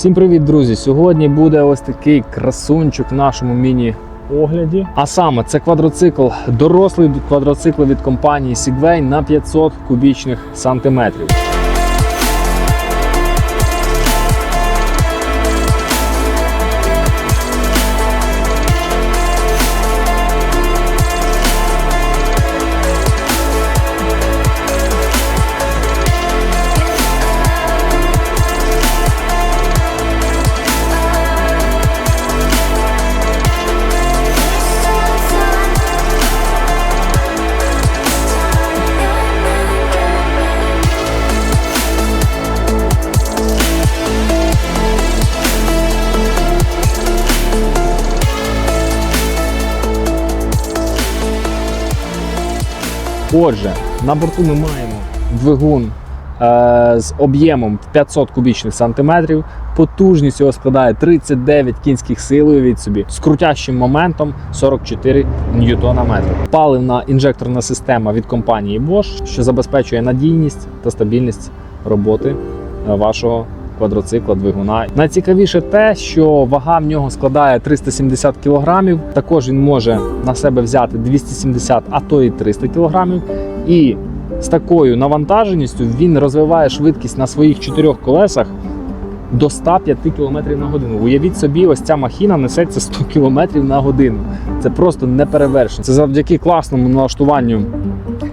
Всім привіт, друзі! Сьогодні буде ось такий красунчик в нашому міні-огляді. А саме це квадроцикл, дорослий квадроцикл від компанії Segway на 500 кубічних сантиметрів. Отже, на борту ми маємо двигун е, з об'ємом 500 кубічних сантиметрів. Потужність його складає 39 кінських сил від собі з крутящим моментом 44 ньютона метрів. Паливна інжекторна система від компанії Bosch, що забезпечує надійність та стабільність роботи е, вашого квадроцикла двигуна. Найцікавіше те, що вага в нього складає 370 кг. Також він може на себе взяти 270, а то і 300 кг. І з такою навантаженістю він розвиває швидкість на своїх чотирьох колесах до 105 км на годину. Уявіть собі, ось ця махіна несеться 100 км на годину. Це просто неперевершено. Це завдяки класному налаштуванню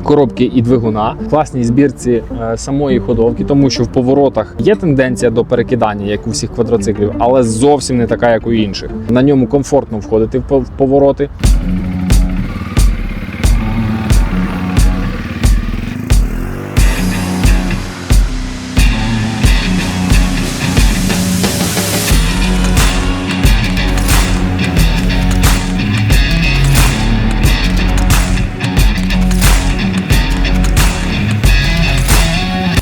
коробки і двигуна, класній збірці е, самої ходовки, тому що в поворотах є тенденція до перекидання, як у всіх квадроциклів, але зовсім не така, як у інших. На ньому комфортно входити в пов- в повороти.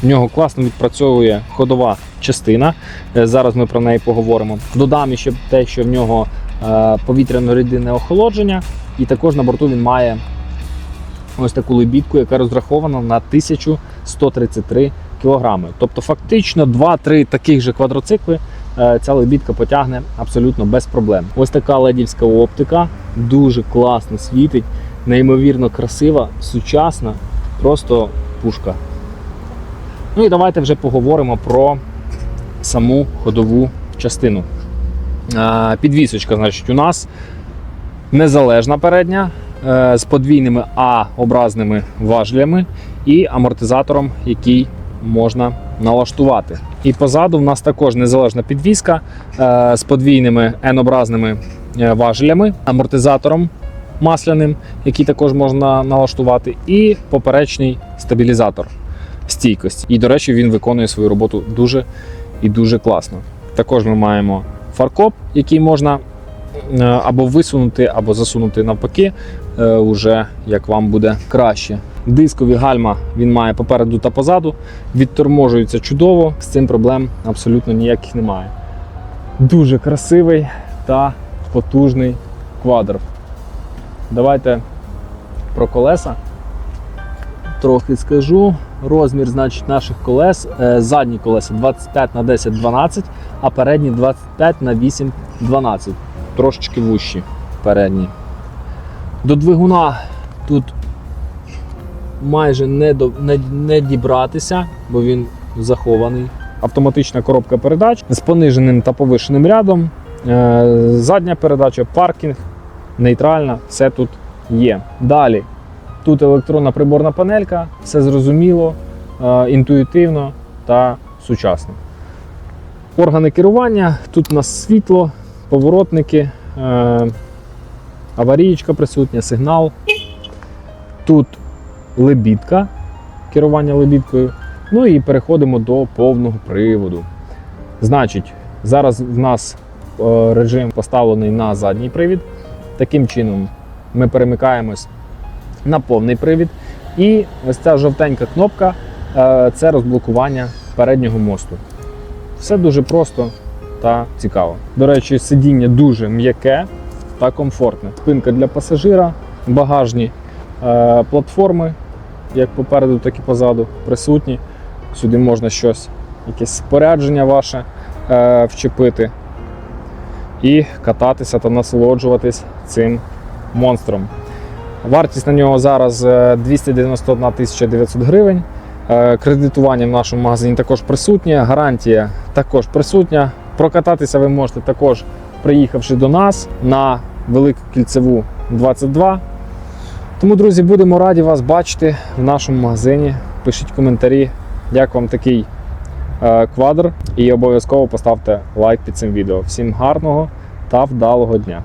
В нього класно відпрацьовує ходова частина. Е, Зараз ми про неї поговоримо. Додам ще те, що в нього е, повітряно-рідинне охолодження, і також на борту він має ось таку лебідку, яка розрахована на 1133 кілограми. Тобто, фактично 2-3 таких же квадроцикли е, ця лебідка потягне абсолютно без проблем. Ось така ледівська оптика, дуже класно світить, неймовірно красива, сучасна, просто пушка. Ну і давайте вже поговоримо про саму ходову частину. Підвісочка, значить, у нас незалежна передня е, з подвійними А-образними важелями і амортизатором, який можна налаштувати. І позаду в нас також незалежна підвіска е, з подвійними N-образними е, важелями, амортизатором масляним, який також можна налаштувати, і поперечний стабілізатор стійкості. І, до речі, він виконує свою роботу дуже і дуже класно. Також ми маємо фаркоп, який можна е, або висунути, або засунути навпаки, е, уже як вам буде краще. Дискові гальма він має попереду та позаду, відторможується чудово, з цим проблем абсолютно ніяких немає. Дуже красивий та потужний квадр. Давайте про колеса трохи скажу. Розмір значить, наших колес. е, Задні колеса 25 на 10 12, а передні 25 на 8 12. Трошечки вущі передні. До двигуна тут майже не, до, не, не дібратися, бо він захований. Автоматична коробка передач з пониженим та повишеним рядом. Е, Задня передача, паркінг, нейтральна, все тут є. Далі Тут електронна приборна панелька, все зрозуміло, е, інтуїтивно та сучасно. Органи керування, тут у нас світло, поворотники, е, аварієчка присутня, сигнал. Тут лебідка, керування лебідкою. Ну і переходимо до повного приводу. Значить, зараз в нас е, режим поставлений на задній привід. Таким чином ми перемикаємось на повний привід. І ось ця жовтенька кнопка е, це розблокування переднього мосту. Все дуже просто та цікаво. До речі, сидіння дуже м'яке та комфортне. Спинка для пасажира, багажні е, платформи, як попереду, так і позаду, присутні. Сюди можна щось, якесь спорядження ваше е, вчепити і кататися та насолоджуватись цим монстром. Вартість на нього зараз е, 291 тисяча 900 гривень. Е, Кредитування в нашому магазині також присутнє, гарантія також присутня. Прокататися ви можете також, приїхавши до нас на Велику Кільцеву 22. Тому, друзі, будемо раді вас бачити в нашому магазині. Пишіть коментарі, як вам такий е, квадр, і обов'язково поставте лайк під цим відео. Всім гарного та вдалого дня!